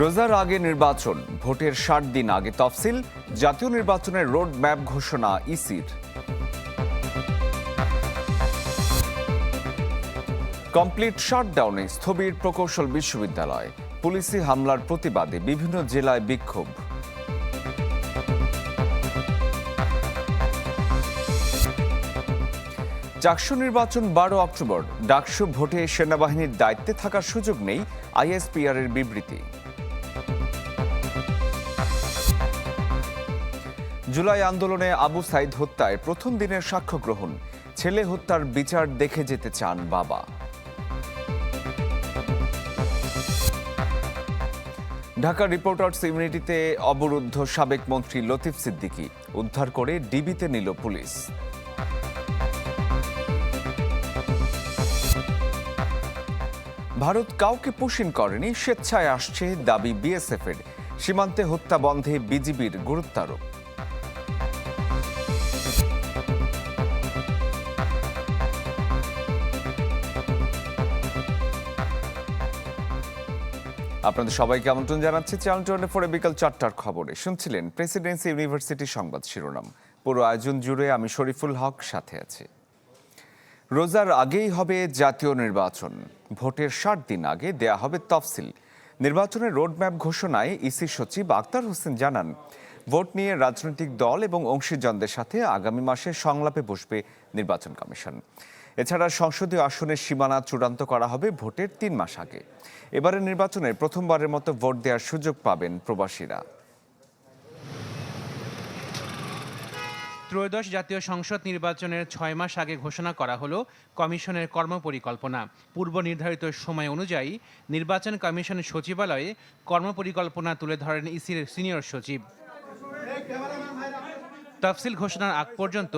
রোজার আগে নির্বাচন, ভোটের ষাট দিন আগে তফসিল, জাতীয় নির্বাচনের রোড ম্যাপ ঘোষণা ইসির। কমপ্লিট শাটডাউনে স্থবির প্রকৌশল বিশ্ববিদ্যালয়, পুলিশি হামলার প্রতিবাদে বিভিন্ন জেলায় বিক্ষোভ। চাকসু নির্বাচন বারো অক্টোবর, ডাকসু ভোটে সেনাবাহিনীর দায়িত্বে থাকার সুযোগ নেই আইএসপিআর এর বিবৃতি। জুলাই আন্দোলনে আবু সাইদ হত্যায় প্রথম দিনের সাক্ষ্য গ্রহণ। ছেলে হত্যার বিচার দেখে যেতে চান বাবা। ঢাকা রিপোর্টার্স ইউনিটিতে অবরুদ্ধ সাবেক মন্ত্রী লতিফ সিদ্দিকী। উদ্ধার করে ডিবিতে নিল পুলিশ। ভারত কাউকে পুষিন করেনি, স্বেচ্ছায় আসছে দাবি বিএসএফ এর সীমান্তে হত্যা বন্ধে বিজিবির গুরুত্বারোপ। আপনাদের সবাইকে আমন্ত্রণ জানাচ্ছি চ্যানেল টোয়েন্টি ফোরে বিকাল চারটার খবরে। শুনছিলেন প্রেসিডেন্সি ইউনিভার্সিটি সংবাদ শিরোনাম। পুরো আয়োজন জুড়ে আমি শরীফুল হক সাথে আছি। রোজার আগেই হবে জাতীয় নির্বাচন। ভোটের ষাট দিন আগে দেয়া হবে তফসিল। নির্বাচনের রোডম্যাপ ঘোষণায় ইসি সচিব আক্তার হোসেন জানান, ভোট নিয়ে রাজনৈতিক দল এবং অংশীজনদের সাথে আগামী মাসে সংলাপে বসবে নির্বাচন কমিশন। এছাড়া সংসদীয় আসনের সীমানা চূড়ান্ত করা হবে ভোটের তিন মাস আগে। এবারের নির্বাচনে প্রথমবারের মতো ভোট দেওয়ার সুযোগ পাবেন প্রবাসীরা। ত্রয়োদশ জাতীয় সংসদ নির্বাচনের ছয় মাস আগে ঘোষণা করা হলো কমিশনের কর্মপরিকল্পনা। পূর্ব নির্ধারিত সময় অনুযায়ী নির্বাচন কমিশন সচিবালয়ে কর্মপরিকল্পনা তুলে ধরেন ইসির সিনিয়র সচিব। তফসিল ঘোষণার আগ পর্যন্ত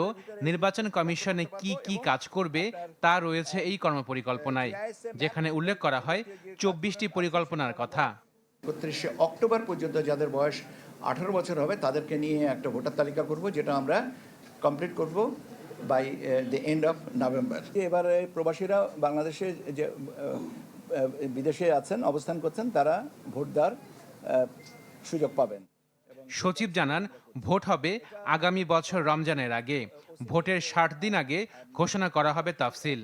নির্বাচন কমিশনে কি কি কাজ করবে তা রয়েছে এই কর্মপরিকল্পনায়, যেখানে উল্লেখ করা হয় চব্বিশটি পরিকল্পনার কথা। একত্রিশে অক্টোবর পর্যন্ত যাদের বয়স আঠারো বছর হবে, তাদেরকে নিয়ে একটা ভোটার তালিকা করব, যেটা আমরা কমপ্লিট করব by the end of November এবারে প্রবাসীরা বাংলাদেশে যে বিদেশে আছেন, অবস্থান করছেন, তারা ভোট দেওয়ার সুযোগ পাবেন। সচিব জানান ভোট হবে আগামী বছর রমজানের আগে। ভোটের ষাট দিন আগে ঘোষণা করা হবে তফসিল।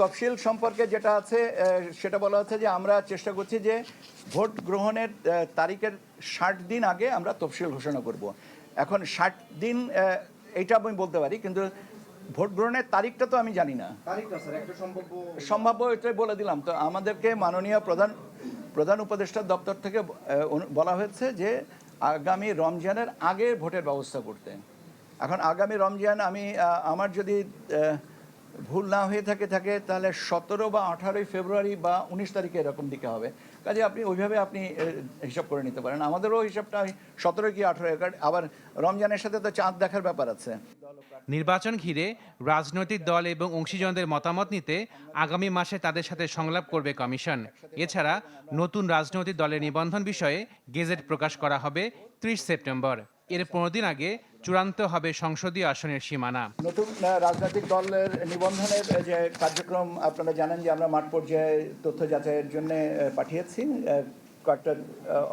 তফসিল সম্পর্কে যেটা আছে সেটা বলা হচ্ছে যে আমরা চেষ্টা করছি যে ভোট গ্রহণের তারিখের ষাট দিন আগে আমরা তফসিল ঘোষণা করব। এখন ষাট দিন এইটা আমি বলতে পারি কিন্তু ভোট গ্রহণের তারিখটা তো আমি জানি না। সম্ভাব্য এটাই বলে দিলাম। তো আমাদেরকে মাননীয় প্রধান প্রধান উপদেষ্টা দপ্তর থেকে বলা হয়েছে যে আগামী রমজানের আগে ভোটের ব্যবস্থা করতে। এখন আগামী রমজান আমি আমার যদি ভুল না হয়ে থাকে থাকে, তাহলে সতেরো বা আঠারোই ফেব্রুয়ারি বা উনিশ তারিখে এরকম দিকে হবে। কাজে আপনি ওইভাবে আপনি হিসাব করে নিতে পারেন। আমাদেরও হিসাবটা সতেরো কি আঠেরো আঠারো আবার রমজানের সাথে তো চাঁদ দেখার ব্যাপার আছে। নির্বাচন ঘিরে রাজনৈতিক দল এবং অংশীজনদের মতামত নিতে আগামী মাসে তাদের সাথে সংলাপ করবে কমিশন। এছাড়া নতুন রাজনৈতিক দলের নিবন্ধন বিষয়ে গেজেট প্রকাশ করা হবে ত্রিশ সেপ্টেম্বর। এর পনেরো দিন আগে চূড়ান্ত হবে সংসদীয় আসনের সীমানা। নতুন রাজনৈতিক দলের নিবন্ধনের যে কার্যক্রম আপনারা জানেন যে আমরা মাঠ পর্যায়ে তথ্য যাচাইয়ের জন্য পাঠিয়েছি। কয়েকটা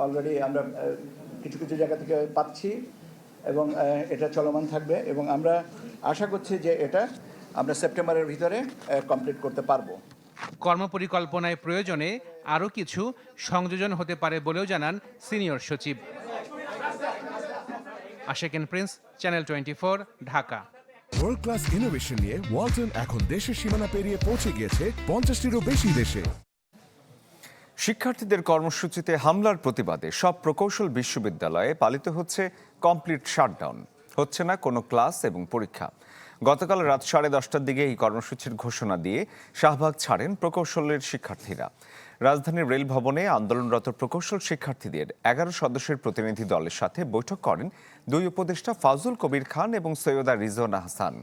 অলরেডি আমরা কিছু কিছু জায়গা থেকে পাচ্ছি এবং এটা চলমান থাকবে এবং আমরা আশা করছি যে এটা আমরা সেপ্টেম্বরের ভিতরে কমপ্লিট করতে পারব। কর্মপরিকল্পনায় প্রয়োজনে আরও কিছু সংযোজন হতে পারে বলেও জানান সিনিয়র সচিব। Asheken Prince channel twenty four Dhaka. World class innovation নিয়ে ওয়ালটন এখন দেশের সীমানা পেরিয়ে পৌঁছে গিয়েছে পঞ্চাশটিরও বেশি দেশে। শিক্ষার্থীদের কর্মসূচিতে হামলার প্রতিবাদে সব প্রকৌশল বিশ্ববিদ্যালয়ে পালিত হচ্ছে কমপ্লিট শাটডাউন। হচ্ছে না কোনো ক্লাস এবং পরীক্ষা। গতকাল রাত সাড়ে দশটার দিকে এই কর্মসূচির ঘোষণা দিয়ে শাহবাগ ছাড়েন প্রকৌশলের শিক্ষার্থীরা। রাজধানীর রেল ভবনে আন্দোলনরত প্রকৌশল শিক্ষার্থীদের এগারো সদস্যের প্রতিনিধি দলের সাথে বৈঠক করেন দুই উপদেষ্টা ফাজুল কবির খান এবং সৈয়দা রিজওয়ানা হাসান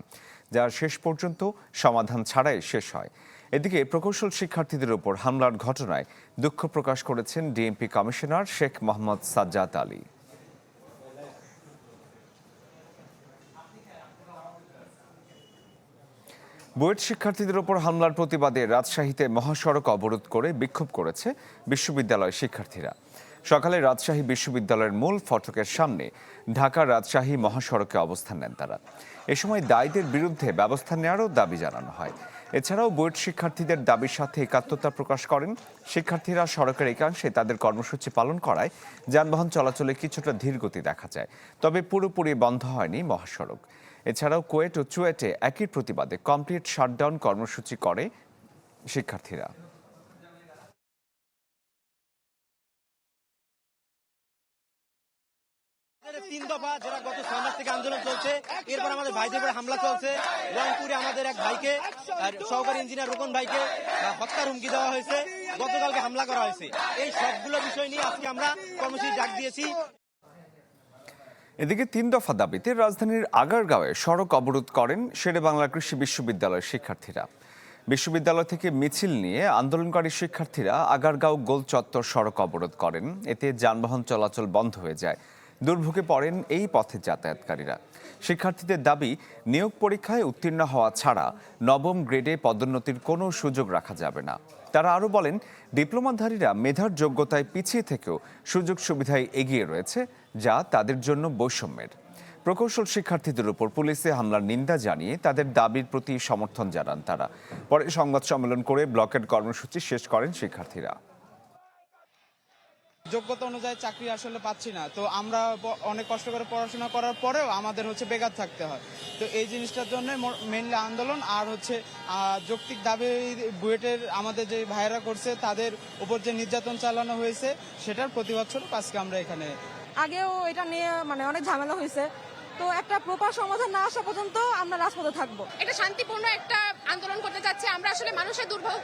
যার শেষ পর্যন্ত সমাধান ছাড়াই শেষ হয়। এদিকে প্রকৌশল শিক্ষার্থীদের উপর হামলার ঘটনায় দুঃখ প্রকাশ করেছেন DMP commissioner Sheikh Mohammad Sajjad Ali. BUET শিক্ষার্থীদের ওপর হামলার প্রতিবাদে রাজশাহীতে মহাসড়ক অবরোধ করে বিক্ষোভ করেছে বিশ্ববিদ্যালয় শিক্ষার্থীরা। সকালে রাজশাহী বিশ্ববিদ্যালয়ের মূল ফটকের সামনে ঢাকা রাজশাহী মহাসড়কে অবস্থান নেন তারা। এ সময় দায়ীদের বিরুদ্ধে ব্যবস্থা নেওয়ারও দাবি জানানো হয়। এছাড়াও বুয়েট শিক্ষার্থীদের দাবির সাথে একাত্মতা প্রকাশ করেন। শিক্ষার্থীরা সড়কের একাংশে তাদের কর্মসূচি পালন করায় যানবাহন চলাচলে কিছুটা ধীরগতি দেখা যায়। তবে পুরোপুরি বন্ধ হয়নি মহাসড়ক। এছাড়াও কুয়েট ও চুয়েটে একই প্রতিবাদে কমপ্লিট শাটডাউন কর্মসূচি করে শিক্ষার্থীরা। তিন দফা যেটা গত ছয় থেকে আন্দোলন চলছে, এরপর আমাদের ভাইদের উপরে হামলা চলছে। রংপুরে আমাদের এক ভাইকে সহকারী ইঞ্জিনিয়ার রোকন ভাইকে হত্যার হুমকি দেওয়া হয়েছে। গতকালকে হামলা করা হয়েছে। এই সবগুলো বিষয় নিয়ে আজকে আমরা কর্মসূচি ডাক দিয়েছি। এদিকে তিন দফা দাবিতে রাজধানীর আগারগাঁওয়ে সড়ক অবরোধ করেন শেরে বাংলা কৃষি বিশ্ববিদ্যালয়ের শিক্ষার্থীরা। বিশ্ববিদ্যালয় থেকে মিছিল নিয়ে আন্দোলনকারী শিক্ষার্থীরা আগারগাঁও গোল চত্বর সড়ক অবরোধ করেন। এতে যানবাহন চলাচল বন্ধ হয়ে যায়। দুর্ভোগে পড়েন এই পথে যাতায়াতকারীরা। শিক্ষার্থীদের দাবি, নিয়োগ পরীক্ষায় উত্তীর্ণ হওয়া ছাড়া নবম গ্রেডে পদোন্নতির কোনো সুযোগ রাখা যাবে না। তারা আরও বলেন, ডিপ্লোমাধারীরা মেধার যোগ্যতায় পিছিয়ে থেকেও সুযোগ সুবিধায় এগিয়ে রয়েছে। যা তাদের জন্য বৈষম্যের। প্রকৌশল শিক্ষার্থীদের উপর পুলিশে হামলার নিন্দা জানিয়ে তাদের দাবির প্রতি সমর্থন জানান তারা। পরে সংবাদ সম্মেলন করে ব্লকের কর্মসূচি শেষ করেন শিক্ষার্থীরা। যোগ্যতা অনুযায়ী চাকরি আসলে পাচ্ছি না। তো আমরা অনেক কষ্ট করে পড়াশোনা করার পরেও আমাদের হচ্ছে বেকার থাকতে হয়। তো এই জিনিসটার জন্য মেনলি আন্দোলন আর হচ্ছে যৌক্তিক দাবি বুয়েটের আমাদের যে ভাইয়েরা করছে, তাদের উপর যে নির্যাতন চালানো হয়েছে, সেটার প্রতিবাদ স্বরূপ আজকে আমরা এখানে আগেও এটা নিয়ে মানে অনেক ঝামেলা হয়েছে। তো একটা প্রপার সমাধান না আসা পর্যন্ত আমরা রাজপথে থাকব। এটা শান্তিপূর্ণ একটা আন্দোলন করতে চাচ্ছি। আমরা আসলে মানুষের দুর্ভোগ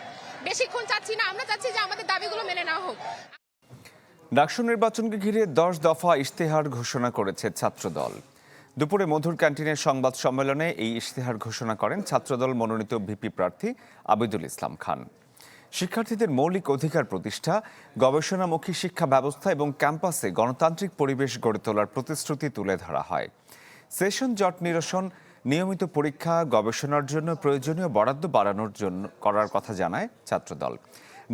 বেশিক্ষণ চাচ্ছি না। আমরা চাচ্ছি যে আমাদের দাবিগুলো মেনে নেওয়া হোক। ডাকসু নির্বাচনকে ঘিরে দশ দফা ইশতেহার ঘোষণা করেছে ছাত্রদল। দুপুরে মধুর ক্যান্টিনের সংবাদ সম্মেলনে এই ইশতেহার ঘোষণা করেন ছাত্রদল মনোনীত ভিপি প্রার্থী আবিদুল ইসলাম খান। শিক্ষার্থীদের মৌলিক অধিকার প্রতিষ্ঠা, গবেষণামুখী শিক্ষা ব্যবস্থা এবং ক্যাম্পাসে গণতান্ত্রিক পরিবেশ গড়ে তোলার প্রতিশ্রুতি তুলে ধরা হয়। সেশন জট নিরসন, নিয়মিত পরীক্ষা, গবেষণার জন্য প্রয়োজনীয় বরাদ্দ বাড়ানোর জন্য করার কথা জানায় ছাত্রদল।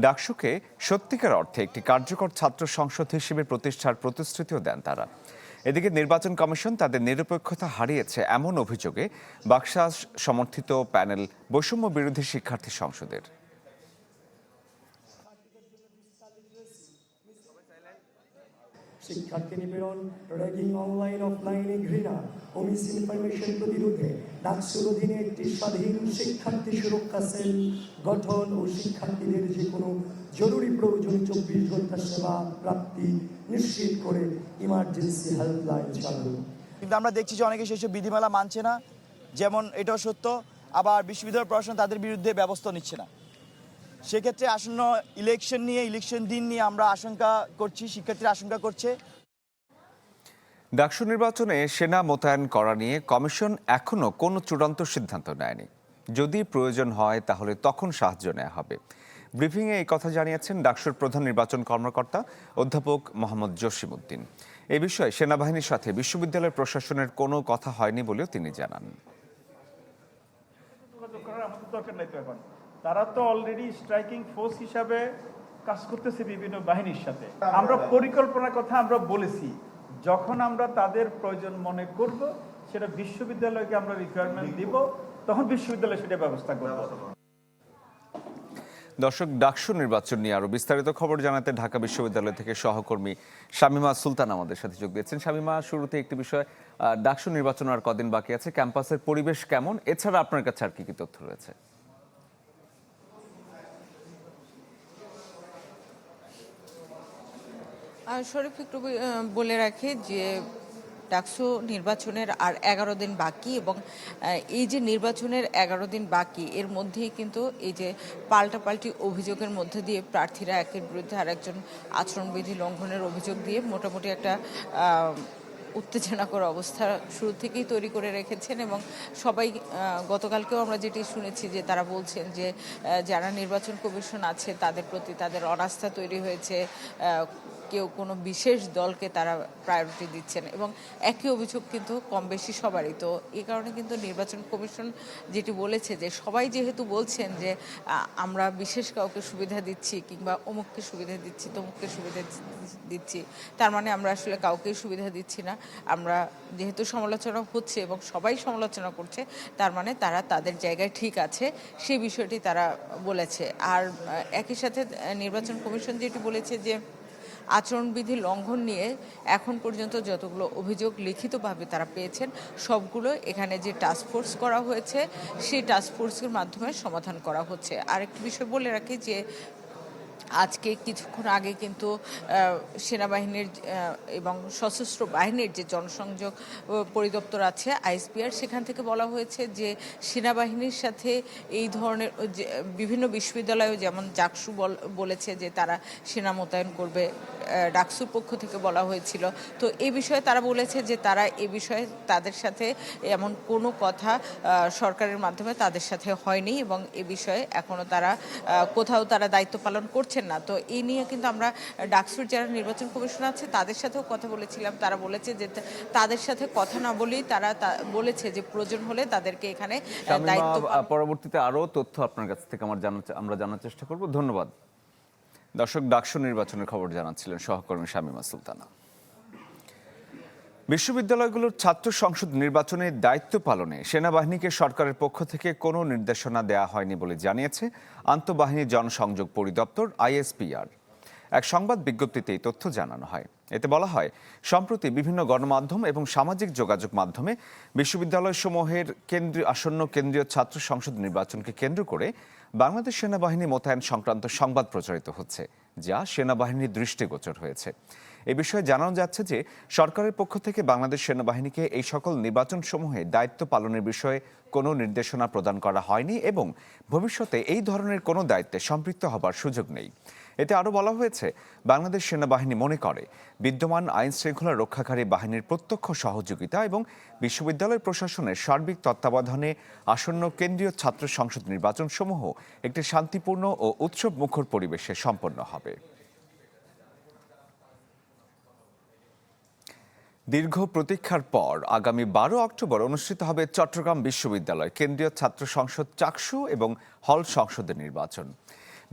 ডাকসুকে সত্যিকার অর্থে একটি কার্যকর ছাত্র সংসদ হিসেবে প্রতিষ্ঠার প্রতিশ্রুতিও দেন তারা। এদিকে নির্বাচন কমিশন তাদের নিরপেক্ষতা হারিয়েছে এমন অভিযোগে বাকশাস সমর্থিত প্যানেল বৈষম্য বিরোধী শিক্ষার্থী সংসদের। শিক্ষার্থী নিপীড়ন র্যাগিং অনলাইন, অফলাইনে ঘৃণা ও মিস ইনফরমেশন প্রতিরোধে ডাকসুর অধীনে একটি স্বাধীন শিক্ষার্থী সুরক্ষা সেল গঠন ও শিক্ষার্থীদের যে কোনো জরুরি প্রয়োজন চব্বিশ ঘণ্টা সেবা প্রাপ্তি নিশ্চিত করে ইমার্জেন্সি হেল্পলাইন চালু। কিন্তু আমরা দেখছি যে অনেকে সেসব বিধিমালা মানছে না। যেমন এটাও সত্য, আবার বিশ্ববিদ্যালয় প্রশাসন তাদের বিরুদ্ধে ব্যবস্থা নিচ্ছে না। সেক্ষেত্রে আসন্ন ইলেকশন নিয়ে ইলেকশন দিন নিয়ে আমরা আশঙ্কা করছি শিক্ষার্থীরা আশঙ্কা করছে। ডাকসু নির্বাচনে সেনা মোতায়েন করা নিয়ে কমিশন এখনও কোনো চূড়ান্ত সিদ্ধান্ত নেয়নি। যদি প্রয়োজন হয় তাহলে তখন সাহায্য নেওয়া হবে। ব্রিফিংয়ে এই কথা জানিয়েছেন ডাকসুর প্রধান নির্বাচন কর্মকর্তা অধ্যাপক মোহাম্মদ জসিমউদ্দিন। এ বিষয়ে সেনাবাহিনীর সাথে বিশ্ববিদ্যালয় প্রশাসনের কোনো কথা হয়নি বলেও তিনি জানান। তারা তো অলরেডি স্ট্রাইকিং ফোর্স হিসাবে কাজ করতেছে বিভিন্ন বাহিনীর সাথে। আমরা পরিকল্পনার কথা আমরা বলেছি। যখন আমরা তাদের প্রয়োজন মনে করব সেটা বিশ্ববিদ্যালয়কে আমরা রিকোয়ারমেন্ট দিব। তখন বিশ্ববিদ্যালয় সেটা ব্যবস্থা করবে। দর্শক ডাকসু নির্বাচন নিয়ে আরও বিস্তারিত খবর জানাতে ঢাকা বিশ্ববিদ্যালয় থেকে সহকর্মী শামিমা সুলতান আমাদের সাথে যোগ দিয়েছেন। শামিমা শুরুতে একটি বিষয় ডাকসু নির্বাচন আর কদিন বাকি আছে ক্যাম্পাসের পরিবেশ কেমন? এছাড়া আপনার কাছে আর কি কি তথ্য রয়েছে? শরীফ একটু বলে রাখে যে ডাকসু নির্বাচনের আর এগারো দিন বাকি এবং এই যে নির্বাচনের এগারো দিন বাকি, এর মধ্যেই কিন্তু এই যে পাল্টাপাল্টি অভিযোগের মধ্যে দিয়ে প্রার্থীরা একের বিরুদ্ধে আর একজন আচরণবিধি লঙ্ঘনের অভিযোগ দিয়ে মোটামুটি একটা উত্তেজনাকর অবস্থা শুরু থেকেই তৈরি করে রেখেছেন এবং সবাই গতকালকেও আমরা যেটি শুনেছি যে তারা বলছেন যে যারা নির্বাচন কমিশন আছে তাদের প্রতি তাদের অনাস্থা তৈরি হয়েছে কেউ কোনো বিশেষ দলকে তারা প্রায়োরিটি দিচ্ছেন এবং একই অভিযোগ কিন্তু কম বেশি সবারই। তো এই কারণে কিন্তু নির্বাচন কমিশন যেটি বলেছে যে সবাই যেহেতু বলছেন যে আমরা বিশেষ কাউকে সুবিধা দিচ্ছি কিংবা অমুককে সুবিধা দিচ্ছি, তমুককে সুবিধা দিচ্ছি, তার মানে আমরা আসলে কাউকেই সুবিধা দিচ্ছি না। আমরা যেহেতু সমালোচনা হচ্ছে এবং সবাই সমালোচনা করছে, তার মানে তারা তাদের জায়গায় ঠিক আছে, সেই বিষয়টি তারা বলেছে। আর একই সাথে নির্বাচন কমিশন যেটি বলেছে যে আচরণবিধি লঙ্ঘন নিয়ে এখন পর্যন্ত যতগুলো অভিযোগ লিখিতভাবে তারা পেয়েছেন, সবগুলো এখানে যে টাস্কফোর্স করা হয়েছে, সেই টাস্কফোর্সের মাধ্যমে সমাধান করা হচ্ছে। আরেকটি বিষয় বলে রাখি যে, আজকে কিছুক্ষণ আগে কিন্তু সেনাবাহিনীর এবং সশস্ত্র বাহিনীর যে জনসংযোগ পরিদপ্তর আছে আইএসপিআর সেখান থেকে বলা হয়েছে যে, সেনাবাহিনীর সাথে এই ধরনের বিভিন্ন বিশ্ববিদ্যালয়েও যেমন জাকসু বল- বলেছে যে তারা সেনা মোতায়েন করবে ডাকসুর পক্ষ থেকে বলা হয়েছিল। তো এ বিষয়ে তারা বলেছে যে তারা এ বিষয়ে তাদের সাথে এমন কোনো কথা সরকারের মাধ্যমে তাদের সাথে হয়নি এবং এ বিষয়ে এখনও তারা কোথাও তারা দায়িত্ব পালন করছেন না। তো এই নিয়ে কিন্তু আমরা ডাকসুর যারা নির্বাচন কমিশন আছে তাদের সাথেও কথা বলেছিলাম। তারা বলেছে যে তাদের সাথে কথা না বলেই তারা বলেছে যে প্রয়োজন হলে তাদেরকে এখানে দায়িত্ব পরবর্তীতে আরও তথ্য আপনার কাছ থেকে আমার জানার আমরা জানার চেষ্টা করব। ধন্যবাদ। দর্শক ডাকসু নির্বাচনের খবর জানাচ্ছিলেন সহকর্মী শামীমা সুলতানা। বিশ্ববিদ্যালয়গুলোর ছাত্র সংসদ নির্বাচনে দায়িত্ব পালনে সেনাবাহিনীকে সরকারের পক্ষ থেকে কোনো নির্দেশনা দেয়া হয়নি বলে জানিয়েছে আন্তঃবাহিনী জনসংযোগ পরিদপ্তর আইএসপিআর। এক সংবাদ বিজ্ঞপ্তিতে এই তথ্য জানানো হয়। এতে বলা হয়, সম্প্রতি বিভিন্ন গণমাধ্যম এবং সামাজিক যোগাযোগ মাধ্যমে বিশ্ববিদ্যালয়সমূহের কেন্দ্রীয় আসন্ন কেন্দ্রীয় ছাত্র সংসদ নির্বাচনকে কেন্দ্র করে বাংলাদেশ সেনাবাহিনী মোতায়েন সংক্রান্ত সংবাদ প্রচারিত হচ্ছে, যা সেনাবাহিনীর দৃষ্টিগোচর হয়েছে। এ বিষয়ে জানানো যাচ্ছে যে সরকারের পক্ষ থেকে বাংলাদেশ সেনাবাহিনীকে এই সকল নির্বাচন সমূহে দায়িত্ব পালনের বিষয়ে কোনো নির্দেশনা প্রদান করা হয়নি এবং ভবিষ্যতে এই ধরনের কোনো দায়িত্বে সম্পৃক্ত হবার সুযোগ নেই। এতে আরও বলা হয়েছে, বাংলাদেশ সেনাবাহিনী মনে করে, বিদ্যমান আইন শৃঙ্খলা রক্ষাকারী বাহিনীর প্রত্যক্ষ সহযোগিতা এবং বিশ্ববিদ্যালয় প্রশাসনের সার্বিক তত্ত্বাবধানে আসন্ন কেন্দ্রীয় ছাত্র সংসদ নির্বাচন সমূহ একটি শান্তিপূর্ণ ও উৎসব মুখর পরিবেশে সম্পন্ন হবে। দীর্ঘ প্রতীক্ষার পর আগামী বারো অক্টোবর অনুষ্ঠিত হবে চট্টগ্রাম বিশ্ববিদ্যালয়, কেন্দ্রীয় ছাত্র সংসদ চাকসু এবং হল সংসদের নির্বাচন।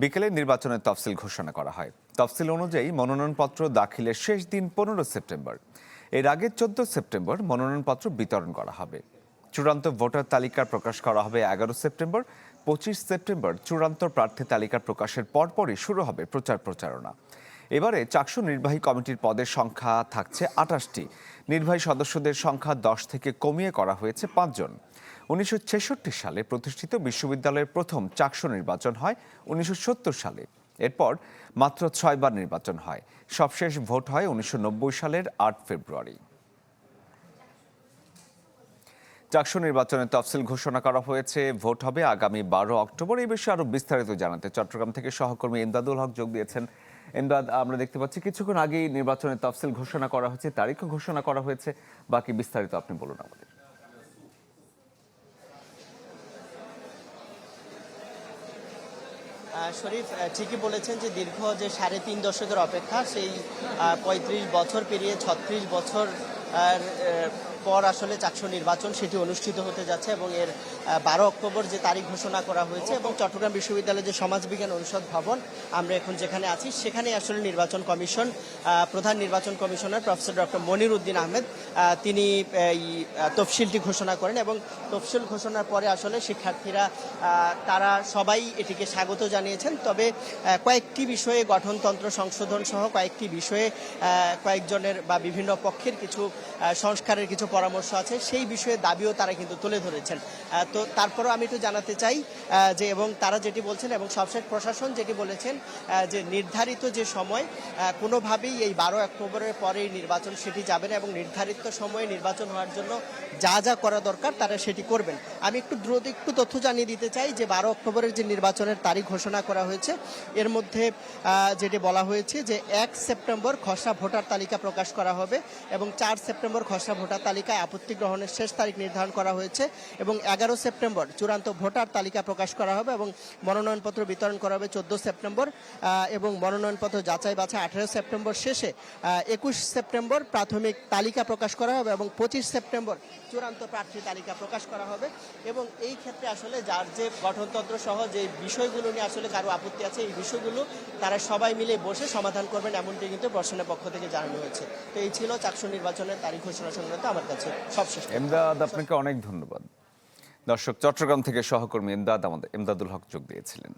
বিকেলে নির্বাচনের তফসিল ঘোষণা করা হয়। তফসিল অনুযায়ী মনোনয়নপত্র দাখিলের শেষ দিন পনেরো সেপ্টেম্বর। এর আগে চোদ্দ সেপ্টেম্বর মনোনয়নপত্র বিতরণ করা হবে। চূড়ান্ত ভোটার তালিকা প্রকাশ করা হবে এগারো সেপ্টেম্বর। পঁচিশ সেপ্টেম্বর চূড়ান্ত প্রার্থী তালিকা প্রকাশের পরপরই শুরু হবে প্রচার প্রচারণা। এবারে চাকসু নির্বাহী কমিটির পদের সংখ্যা থাকছে আটাশটি। নির্বাহী সদস্যদের সংখ্যা দশ থেকে কমিয়ে করা হয়েছে পাঁচজন। উনিশশো ছেষট্টি সালে প্রতিষ্ঠিত বিশ্ববিদ্যালয়ের প্রথম চাকসু নির্বাচন হয় উনিশশো সত্তর সালে। এরপর মাত্র ছয়বার নির্বাচন হয়। সবশেষ ভোট হয় উনিশশো নব্বই সালের আট ফেব্রুয়ারি। চাকসু নির্বাচনের তফসিল ঘোষণা করা হয়েছে। ভোট হবে আগামী বারো অক্টোবর। এই বিষয়ে আরও বিস্তারিত জানাতে চট্টগ্রাম থেকে সহকর্মী এমদাদুল হক যোগ দিয়েছেন এমদাদ আমরা দেখতে পাচ্ছি কিছুক্ষণ আগেই নির্বাচনের তফসিল ঘোষণা করা হয়েছে তারিখও ঘোষণা করা হয়েছে। বাকি বিস্তারিত আপনি বলুন আমাদের। শরীফ ঠিকই বলেছেন যে দীর্ঘ যে সাড়ে তিন দশকের অপেক্ষা সেই পঁয়ত্রিশ বছর পেরিয়ে ছত্রিশ বছর আর, পর আসলে চাকসু নির্বাচন সেটি অনুষ্ঠিত হতে যাচ্ছে এবং এর বারো অক্টোবর যে তারিখ ঘোষণা করা হয়েছে এবং চট্টগ্রাম বিশ্ববিদ্যালয়ের যে সমাজবিজ্ঞান অনুষদ ভবন, আমরা এখন যেখানে আছি সেখানে আসলে নির্বাচন কমিশন প্রধান নির্বাচন commissioner professor doctor Monir Uddin Ahmed তিনি, এই তফসিলটি ঘোষণা করেন এবং তফসিল ঘোষণার পরে আসলে শিক্ষার্থীরা তারা সবাই এটিকে স্বাগত জানিয়েছেন। তবে কয়েকটি বিষয়ে গঠনতন্ত্র সংশোধন সহ কয়েকটি বিষয়ে কয়েকজনের বা বিভিন্ন পক্ষের কিছু সংস্কারের কিছু পরামর্শ আছে, সেই বিষয়ে দাবিও তারা কিন্তু তুলে ধরেছেন। তো তারপরও আমি একটু জানাতে চাই যে এবং তারা যেটি বলছেন এবং সবশেষ প্রশাসন যেটি বলেছেন যে নির্ধারিত যে সময় কোনোভাবেই এই বারো অক্টোবরের পরেই নির্বাচন সেটি যাবে না এবং নির্ধারিত সময়ে নির্বাচন হওয়ার জন্য যা যা করা দরকার তারা সেটি করবেন। আমি একটু দ্রুত একটু তথ্য জানিয়ে দিতে চাই যে বারো অক্টোবরের যে নির্বাচনের তারিখ ঘোষণা করা হয়েছে, এর মধ্যে যেটি বলা হয়েছে যে এক সেপ্টেম্বর খসড়া ভোটার তালিকা প্রকাশ করা হবে এবং চার সেপ্টেম্বর খসড়া ভোটার তালিকা তালিকায় আপত্তি গ্রহণের শেষ তারিখ নির্ধারণ করা হয়েছে এবং এগারো সেপ্টেম্বর চূড়ান্ত ভোটার তালিকা প্রকাশ করা হবে এবং মনোনয়নপত্র বিতরণ করা হবে চোদ্দ সেপ্টেম্বর এবং মনোনয়নপত্র যাচাই বাছাই আঠারো সেপ্টেম্বর শেষে একুশ সেপ্টেম্বর প্রাথমিক তালিকা প্রকাশ করা হবে এবং পঁচিশ সেপ্টেম্বর চূড়ান্ত প্রার্থী তালিকা প্রকাশ করা হবে এবং এই ক্ষেত্রে আসলে যার যে গঠনতন্ত্র সহ যে বিষয়গুলো নিয়ে আসলে কারও আপত্তি আছে, এই বিষয়গুলো তারা সবাই মিলে বসে সমাধান করবেন এমনটি কিন্তু প্রশ্নের পক্ষ থেকে জানানো হয়েছে। তো এই ছিল চাকসু নির্বাচনের তারিখ ঘোষণা সংক্রান্ত আমার এমদাদ, আপনাকে অনেক ধন্যবাদ। দর্শক, চট্টগ্রাম থেকে সহকর্মী এমদাদ আমাদের, এমদাদুল হক যোগ দিয়েছিলেন।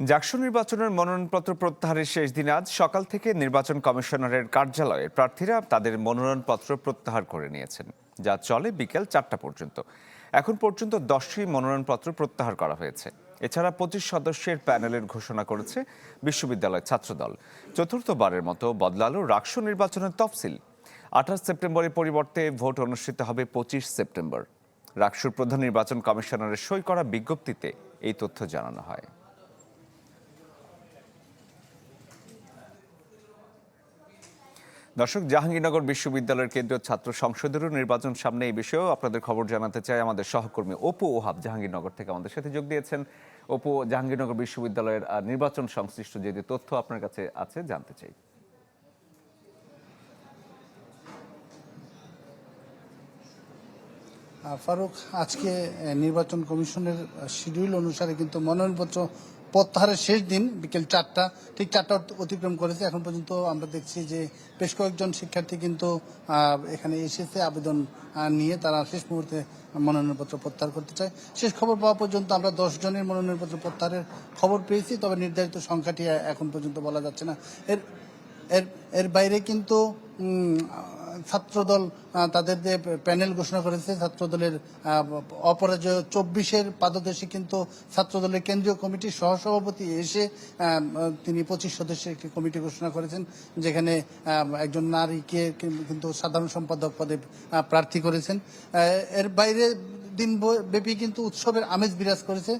জাকসু নির্বাচনের মনোনয়নপত্র প্রত্যাহারের শেষ দিন আজ। সকাল থেকে নির্বাচন কমিশনারের কার্যালয়ে প্রার্থীরা তাদের মনোনয়নপত্র প্রত্যাহার করে নিয়েছেন, যা চলে বিকেল চারটা পর্যন্ত। এখন পর্যন্ত দশটি মনোনয়নপত্র প্রত্যাহার করা হয়েছে। এছাড়া পঁচিশ সদস্যের প্যানেলের ঘোষণা করেছে বিশ্ববিদ্যালয় ছাত্রদল। চতুর্থবারের মতো বদলালো রাকসু নির্বাচনের তফসিল। আঠাশ সেপ্টেম্বরের পরিবর্তে ভোট অনুষ্ঠিত হবে পঁচিশ সেপ্টেম্বর। রাকসুর প্রধান নির্বাচন কমিশনারের সই করা বিজ্ঞপ্তিতে এই তথ্য জানানো হয়। দর্শক, জাহাঙ্গীরনগর বিশ্ববিদ্যালয়ের কেন্দ্রীয় ছাত্র সংসদেরও নির্বাচন সামনে এই বিষয়েও আপনাদের খবর জানাতে চাই। আমাদের সহকর্মী অপু ওহাব জাহাঙ্গীরনগর থেকে আমাদের সাথে যোগ দিয়েছেন। অপু, জাহাঙ্গীরনগর বিশ্ববিদ্যালয়ের নির্বাচন সংশ্লিষ্ট যে তথ্য আপনার কাছে আছে জানতে চাই। ফারুক, আজকে নির্বাচন কমিশনের শিডিউল অনুসারে কিন্তু মনোনয়নপত্র প্রত্যাহারের শেষ দিন, বিকেল চারটা, ঠিক চারটা অতিক্রম করেছে। এখন পর্যন্ত আমরা দেখছি যে বেশ কয়েকজন শিক্ষার্থী কিন্তু এখানে এসেছে আবেদন নিয়ে তারা শেষ মুহূর্তে মনোনয়নপত্র প্রত্যাহার করতে চায়। শেষ খবর পাওয়া পর্যন্ত আমরা দশ জনের মনোনয়নপত্র প্রত্যাহারের খবর পেয়েছি, তবে নির্ধারিত সংখ্যাটি এখন পর্যন্ত বলা যাচ্ছে না। এর এর এর বাইরে কিন্তু ছাত্রদল তাদের যে প্যানেল ঘোষণা করেছে, ছাত্রদলের অপরাজয় চব্বিশের পাদদেশে কিন্তু ছাত্রদলের কেন্দ্রীয় কমিটির সহসভাপতি এসে তিনি পঁচিশ সদস্যের কমিটি ঘোষণা করেছেন, যেখানে একজন নারীকে কিন্তু সাধারণ সম্পাদক পদে প্রার্থী করেছেন। এর বাইরে দিন ব্যাপী কিন্তু উৎসবের আমেজ বিরাজ করেছে।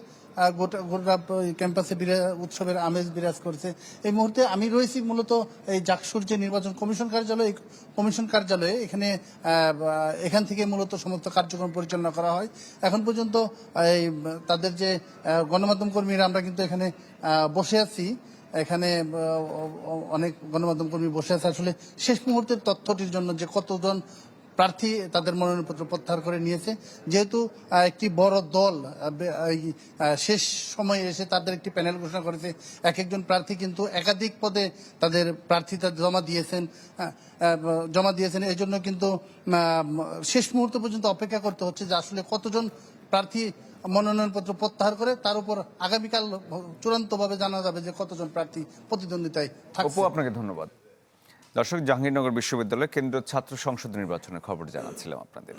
গোটা গোটা ক্যাম্পাসে বিরা- উৎসবের আমেজ বিরাজ করছে। এই মুহূর্তে আমি রয়েছি মূলত এই জাকসুর যে নির্বাচন কমিশন কার্যালয় কমিশন কার্যালয়ে। এখানে এখান থেকে মূলত সমস্ত কার্যক্রম পরিচালনা করা হয়। এখন পর্যন্ত এই, তাদের যে গণমাধ্যম কর্মীরা আমরা কিন্তু এখানে বসে আছি। এখানে অনেক গণমাধ্যম কর্মী বসে আছে। আসলে শেষ মুহূর্তের তথ্যটির জন্য যে কতজন প্রার্থী তাদের মনোনয়নপত্র প্রত্যাহার করে নিয়েছে। যেহেতু একটি বড় দল শেষ সময়ে এসে তাদের একটি প্যানেল ঘোষণা করেছে। এক একজন প্রার্থী কিন্তু একাধিক পদে তাদের প্রার্থীতা জমা দিয়েছেন জমা দিয়েছেন। এই জন্য কিন্তু শেষ মুহূর্ত পর্যন্ত অপেক্ষা করতে হচ্ছে যে আসলে কতজন প্রার্থী মনোনয়নপত্র প্রত্যাহার করে, তার উপর আগামীকাল চূড়ান্তভাবে জানা যাবে যে কতজন প্রার্থী প্রতিদ্বন্দ্বিতায় থাকছে। আপনাকে ধন্যবাদ। দর্শক, জাহাঙ্গীরনগর বিশ্ববিদ্যালয় কেন্দ্রীয় ছাত্র সংসদ নির্বাচনের খবর জানাচ্ছিলাম আপনাদের।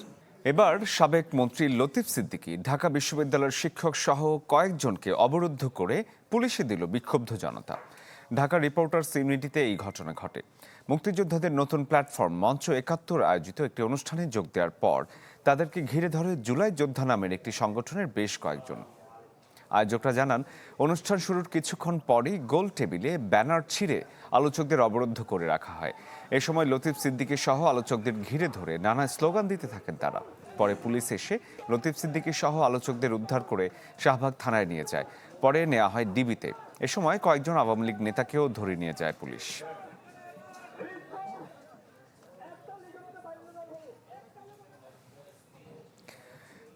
এবার সাবেক মন্ত্রী লতিফ সিদ্দিকী ঢাকা বিশ্ববিদ্যালয়ের শিক্ষক সহ কয়েকজনকে অবরুদ্ধ করে পুলিশে দিল বিক্ষুব্ধ জনতা। ঢাকা রিপোর্টার্স ইউনিটিতে এই ঘটনা ঘটে। মুক্তিযোদ্ধাদের নতুন প্ল্যাটফর্ম মঞ্চ একাত্তর আয়োজিত একটি অনুষ্ঠানে যোগ দেওয়ার পর তাদেরকে ঘিরে ধরে জুলাই যোদ্ধা নামের একটি সংগঠনের বেশ কয়েকজন আয়োজকরা জানান, অনুষ্ঠান শুরুর কিছুক্ষণ পরেই গোল টেবিলে ব্যানার ছিঁড়ে আলোচকদের অবরুদ্ধ করে রাখা হয়। এ সময় লতিফ সিদ্দিকী সহ আলোচকদের ঘিরে ধরে নানা স্লোগান দিতে থাকেন তারা। পরে পুলিশ এসে লতিফ সিদ্দিকী সহ আলোচকদের উদ্ধার করে শাহবাগ থানায় নিয়ে যায়। পরে নেওয়া হয় ডিবিতে। এ সময় কয়েকজন আওয়ামী লীগ নেতাকেও ধরে নিয়ে যায় পুলিশ।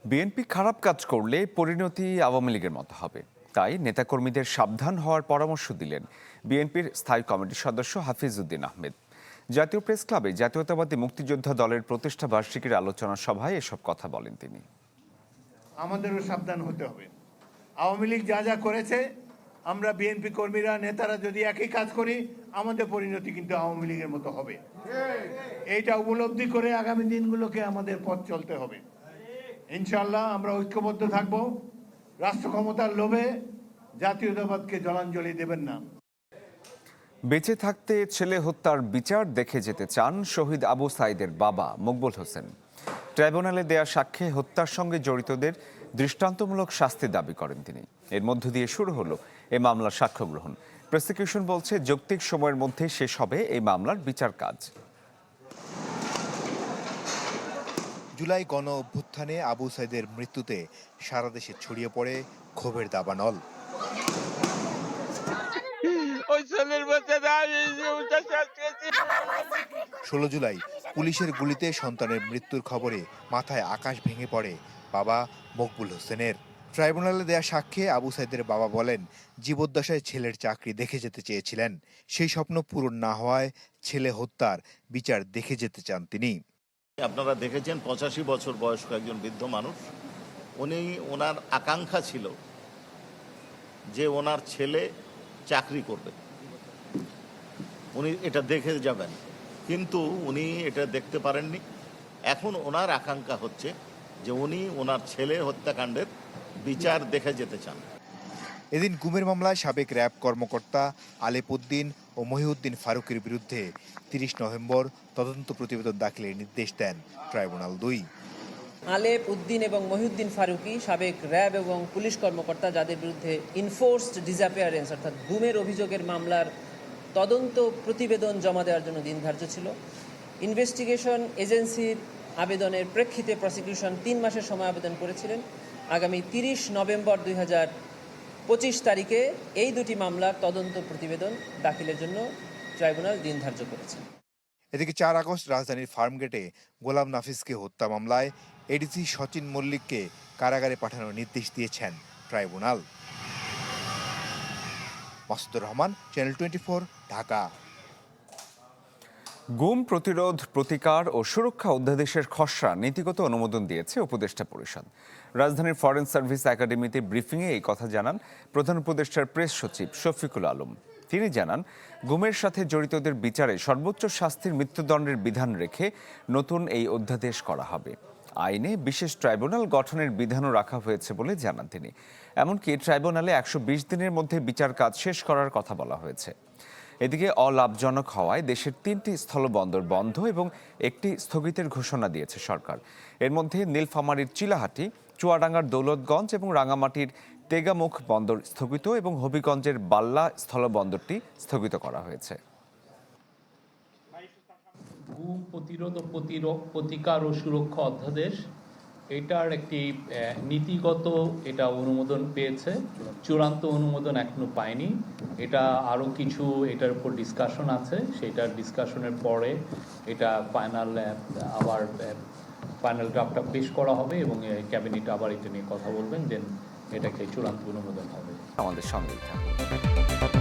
বিএনপি খারাপ কাজ করলে পরিণতি আওয়ামী লীগের মতো হবে। তাই নেতাকর্মীদের সাবধান হওয়ার পরামর্শ দিলেন বিএনপির স্থায়ী কমিটির সদস্য হাফিজউদ্দিন আহমেদ। জাতীয় প্রেস ক্লাবে জাতীয়তাবাদী মুক্তিযোদ্ধা দলের প্রতিষ্ঠা বার্ষিকীর আলোচনা সভায় এসব কথা বলেন তিনি। আমাদেরও সাবধান হতে হবে। আওয়ামী লীগ যা যা করেছে আমরা বিএনপি কর্মীরা নেতারা যদি একই কাজ করি আমাদের পরিণতি কিন্তু আওয়ামী লীগের মতো হবে। এইটা উপলব্ধি করে আগামী দিনগুলোকে আমাদের পথ চলতে হবে। ইনশাল্লাহ আমরা ঐক্যবদ্ধ থাকব। রাষ্ট্র ক্ষমতার লোভে জাতীয়তাবাদকে জলাঞ্জলি দেবেন না। বেঁচে থাকতে ছেলে হত্যার বিচার দেখে যেতে চান শহীদ আবু সাইদের বাবা মকবুল হোসেন। ট্রাইব্যুনালে দেয়া সাক্ষ্যে হত্যার সঙ্গে জড়িতদের দৃষ্টান্তমূলক শাস্তি দাবি করেন তিনি। এর মধ্য দিয়ে শুরু হলো এই মামলার সাক্ষ্য গ্রহণ প্রসিকিউশন বলছে যৌক্তিক সময়ের মধ্যে শেষ হবে এই মামলার বিচার কাজ। জুলাই গণ অভ্যুত্থানে আবু সাইদের মৃত্যুতে সারা দেশে ছড়িয়ে পড়ে ক্ষোভের দাবানল। ষোলো জুলাই পুলিশের গুলিতে সন্তানের মৃত্যুর খবরে মাথায় আকাশ ভেঙে পড়ে বাবা মকবুল হোসেনের। ট্রাইব্যুনালে দেয়া সাক্ষ্যে আবু সাইদের বাবা বলেন জীবদ্দশায় ছেলের চাকরি দেখে যেতে চেয়েছিলেন। সেই স্বপ্ন পূরণ না হওয়ায় ছেলে হত্যার বিচার দেখে যেতে চান তিনি। আপনারা দেখেছেন পঁচাশি বছর বয়স্ক একজন বৃদ্ধ মানুষ। উনি ওনার আকাঙ্ক্ষা ছিল যে ওনার ছেলে চাকরি করবে। উনি এটা দেখে যাবেন। কিন্তু উনি এটা দেখতে পারেননি। এখন ওনার আকাঙ্ক্ষা হচ্ছে যে উনি ওনার ছেলে হত্যাকাণ্ডের বিচার দেখে যেতে চান। এদিন গুমের মামলায় সাবেক র্যাব কর্মকর্তা আলেপুদ্দিন ও মহিউদ্দিন ফারুকের বিরুদ্ধে তিরিশ নভেম্বর তদন্ত প্রতিবেদন দাখিলের নির্দেশ দেন ট্রাইব্যুনাল দুই। আলেপ উদ্দিন এবং মহিউদ্দিন ফারুকি সাবেক র্যাব এবং পুলিশ কর্মকর্তা যাদের বিরুদ্ধে ইনফোর্সড ডিসঅ্যাপিয়ারেন্স অর্থাৎ গুমের অভিযোগের মামলার তদন্ত প্রতিবেদন জমা দেওয়ার জন্য দিন ধার্য ছিল। ইনভেস্টিগেশন এজেন্সির আবেদনের প্রেক্ষিতে প্রসিকিউশন তিন মাসের সময় আবেদন করেছিলেন। আগামী তিরিশ নভেম্বর দুই হাজার পঁচিশ তারিখে এই দুটি মামলার তদন্ত প্রতিবেদন দাখিলের জন্য ট্রাইব্যুনাল দিন ধার্য করেছে। এদিকে চার আগস্ট রাজধানীর ফার্মগেটে গোলাম নাফিসকে হত্যা মামলায় এডিসি সচিন মল্লিককে কারাগারে পাঠানোর নির্দেশ দিয়েছেন tribunal. Masudur Rahman channel twenty Dhaka. গুম প্রতিরোধ, প্রতিকার ও সুরক্ষা অধ্যাদেশের খসড়া নীতিগত অনুমোদন দিয়েছে উপদেষ্টা পরিষদ। রাজধানীর ফরেন সার্ভিস একাডেমিতে ব্রিফিংয়ে এই কথা জানান প্রধান উপদেষ্টার প্রেস সচিব শফিকুল আলম। তিনি জানান, গুমের সাথে জড়িতদের বিচারে সর্বোচ্চ শাস্তির মৃত্যুদণ্ডের বিধান রেখে নতুন এই অধ্যাদেশ করা হবে। আইনে বিশেষ ট্রাইব্যুনাল গঠনের বিধানও রাখা হয়েছে বলে জানান তিনি। এমনকি ট্রাইব্যুনালে একশো বিশ দিনের মধ্যে বিচার কাজ শেষ করার কথা বলা হয়েছে। এদিকে অলাভজনক হওয়ায় দেশের তিনটি স্থলবন্দর বন্ধ এবং একটি স্থগিতের ঘোষণা দিয়েছে সরকার। এর মধ্যে নীলফামারীর চিলাহাটি, চুয়াডাঙ্গার দৌলতগঞ্জ এবং রাঙামাটির তেগামুখ বন্দর স্থগিত এবং হবিগঞ্জের বাল্লা স্থলবন্দরটি স্থগিত করা হয়েছে। প্রতিরোধ ও প্রতিরোধ প্রতিকার ও সুরক্ষা অধ্যাদেশ এটার একটি নীতিগত এটা অনুমোদন পেয়েছে। চূড়ান্ত অনুমোদন এখনও পায়নি। এটা আরও কিছু এটার উপর ডিসকাশন আছে। সেটার ডিসকাশনের পরে এটা ফাইনাল আবার ফাইনাল ড্রাফটটা পেশ করা হবে এবং ক্যাবিনেট আবার এটা নিয়ে কথা বলবেন। দেন এটাকে চূড়ান্ত অনুমোদন হবে। আমাদের সঙ্গেই